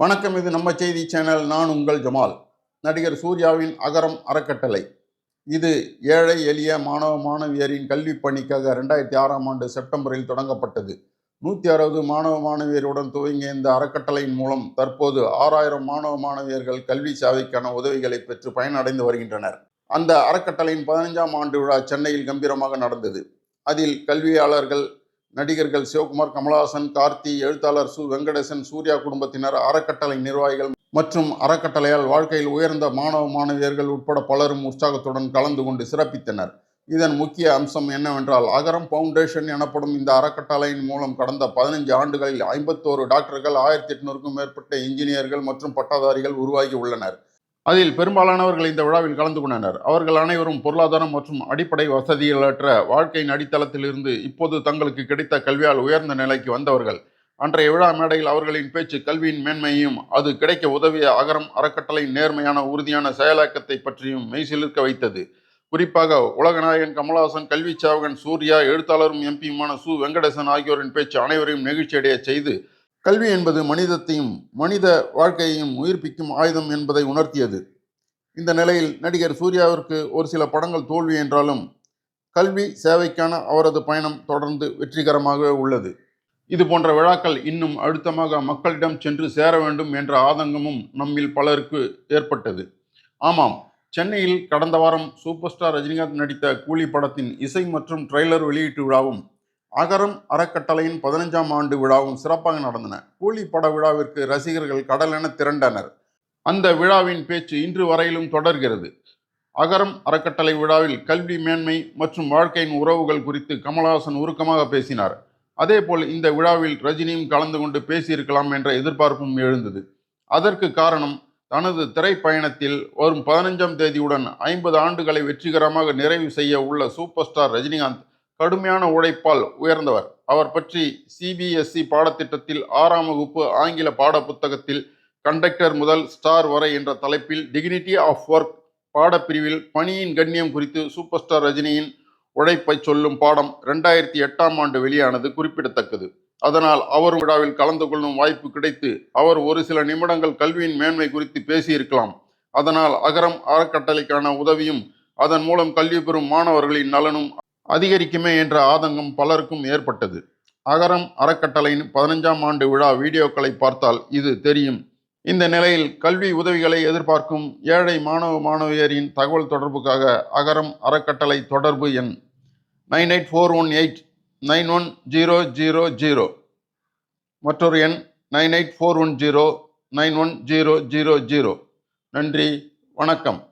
வணக்கம் இது நம்ம செய்தி சேனல். நான் உங்கள் ஜமால். நடிகர் சூர்யாவின் அகரம் அறக்கட்டளை. இது ஏழை எளிய மாணவ மாணவியரின் கல்வி பணிக்காக ரெண்டாயிரத்தி ஆறாம் ஆண்டு செப்டம்பரில் தொடங்கப்பட்டது. நூற்றி அறுபது மாணவ மாணவியருடன் துவங்கிய இந்த அறக்கட்டளையின் மூலம் தற்போது ஆறாயிரம் மாணவ மாணவியர்கள் கல்வி சேவைக்கான உதவிகளை பெற்று பயனடைந்து வருகின்றனர். அந்த அறக்கட்டளையின் பதினஞ்சாம் ஆண்டு விழா சென்னையில் கம்பீரமாக நடந்தது. அதில் கல்வியாளர்கள் நடிகர்கள் சிவகுமார் கமலஹாசன் கார்த்தி எழுத்தாளர் சு வெங்கடேசன் சூர்யா குடும்பத்தினர் அறக்கட்டளை நிர்வாகிகள் மற்றும் அறக்கட்டளையால் வாழ்க்கையில் உயர்ந்த மாணவ மாணவியர்கள் உட்பட பலரும் உற்சாகத்துடன் கலந்து கொண்டு சிறப்பித்தனர். இதன் முக்கிய அம்சம் என்னவென்றால் அகரம் ஃபவுண்டேஷன் எனப்படும் இந்த அறக்கட்டளையின் மூலம் கடந்த பதினைஞ்சு ஆண்டுகளில் ஐம்பத்தோரு டாக்டர்கள் ஆயிரத்தி எட்நூறுக்கும் மேற்பட்ட இன்ஜினியர்கள் மற்றும் பட்டதாரிகள் உருவாகி உள்ளனர். அதில் பெரும்பாலானவர்கள் இந்த விழாவில் கலந்து கொண்டனர். அவர்கள் அனைவரும் பொருளாதாரம் மற்றும் அடிப்படை வசதிகளற்ற வாழ்க்கையின் அடித்தளத்திலிருந்து இப்போது தங்களுக்கு கிடைத்த கல்வியால் உயர்ந்த நிலைக்கு வந்தவர்கள். அன்றைய விழா மேடையில் அவர்களின் பேச்சு கல்வியின் மேன்மையையும் அது கிடைக்க உதவிய அகரம் அறக்கட்டளையின் நேர்மையான உறுதியான செயலாக்கத்தை பற்றியும் மெய்சிலிருக்க வைத்தது. குறிப்பாக உலகநாயகன் கமலஹாசன் கல்வி சாவகன் சூர்யா எழுத்தாளரும் எம்பியுமான சு. வெங்கடேசன் ஆகியோரின் பேச்சு அனைவரையும் நெகிழ்ச்சியடைய செய்து கல்வி என்பது மனிதத்தையும் மனித வாழ்க்கையையும் உயிர்ப்பிக்கும் ஆயுதம் என்பதை உணர்த்தியது. இந்த நிலையில் நடிகர் சூர்யாவிற்கு ஒரு சில படங்கள் தோல்வி என்றாலும் கல்வி சேவைக்கான அவரது பயணம் தொடர்ந்து வெற்றிகரமாக உள்ளது. இது போன்ற விழாக்கள் இன்னும் அழுத்தமாக மக்களிடம் சென்று சேர வேண்டும் என்ற ஆதங்கமும் நம்மில் பலருக்கு ஏற்பட்டது. ஆமாம் சென்னையில் கடந்த வாரம் சூப்பர் ஸ்டார் ரஜினிகாந்த் நடித்த கூலி படத்தின் இசை மற்றும் ட்ரெய்லர் வெளியீட்டு விழாவும் அகரம் அறக்கட்டளையின் பதினஞ்சாம் ஆண்டு விழாவும் சிறப்பாக நடந்தன. கூலி பட விழாவிற்கு ரசிகர்கள் கடலென திரண்டனர். அந்த விழாவின் பேச்சு இன்று வரையிலும் தொடர்கிறது. அகரம் அறக்கட்டளை விழாவில் கல்வி மேன்மை மற்றும் வாழ்க்கையின் உறவுகள் குறித்து கமலஹாசன் உருக்கமாக பேசினார். அதேபோல் இந்த விழாவில் ரஜினியும் கலந்து கொண்டு பேசியிருக்கலாம் என்ற எதிர்பார்ப்பும் எழுந்தது. அதற்கு காரணம் தனது திரைப்பயணத்தில் வரும் பதினஞ்சாம் தேதியுடன் ஐம்பது ஆண்டுகளை வெற்றிகரமாக நிறைவு செய்ய உள்ள சூப்பர் ஸ்டார் ரஜினிகாந்த் கடுமையான உழைப்பால் உயர்ந்தவர். அவர் பற்றி சிபிஎஸ்இ பாடத்திட்டத்தில் ஆறாம் வகுப்பு ஆங்கில பாட புத்தகத்தில் கண்டக்டர் முதல் ஸ்டார் வரை என்ற தலைப்பில் டிக்னிட்டி ஆஃப் ஒர்க் பாடப்பிரிவில் பணியின் கண்ணியம் குறித்து சூப்பர் ஸ்டார் ரஜினியின் உழைப்பை சொல்லும் பாடம் ரெண்டாயிரத்தி எட்டாம் ஆண்டு வெளியானது குறிப்பிடத்தக்கது. அதனால் அவர் விழாவில் கலந்து கொள்ளும் வாய்ப்பு கிடைத்து அவர் ஒரு சில நிமிடங்கள் கல்வியின் மேன்மை குறித்து பேசியிருக்கலாம். அதனால் அகரம் அறக்கட்டளைக்கான உதவியும் அதன் மூலம் கல்வி பெறும் மாணவர்களின் நலனும் அதிகரிக்குமே என்ற ஆதங்கம் பலருக்கும் ஏற்பட்டது. அகரம் அறக்கட்டளையின் பதினஞ்சாம் ஆண்டு விழா வீடியோக்களை பார்த்தால் இது தெரியும். இந்த நிலையில் கல்வி உதவிகளை எதிர்பார்க்கும் ஏழை மாணவ மாணவியரின் தகவல் தொடர்புக்காக அகரம் அறக்கட்டளை தொடர்பு எண் nine eight four one eight nine one zero zero zero. மற்றொரு எண் nine eight four one zero nine one zero zero zero. நன்றி. வணக்கம்.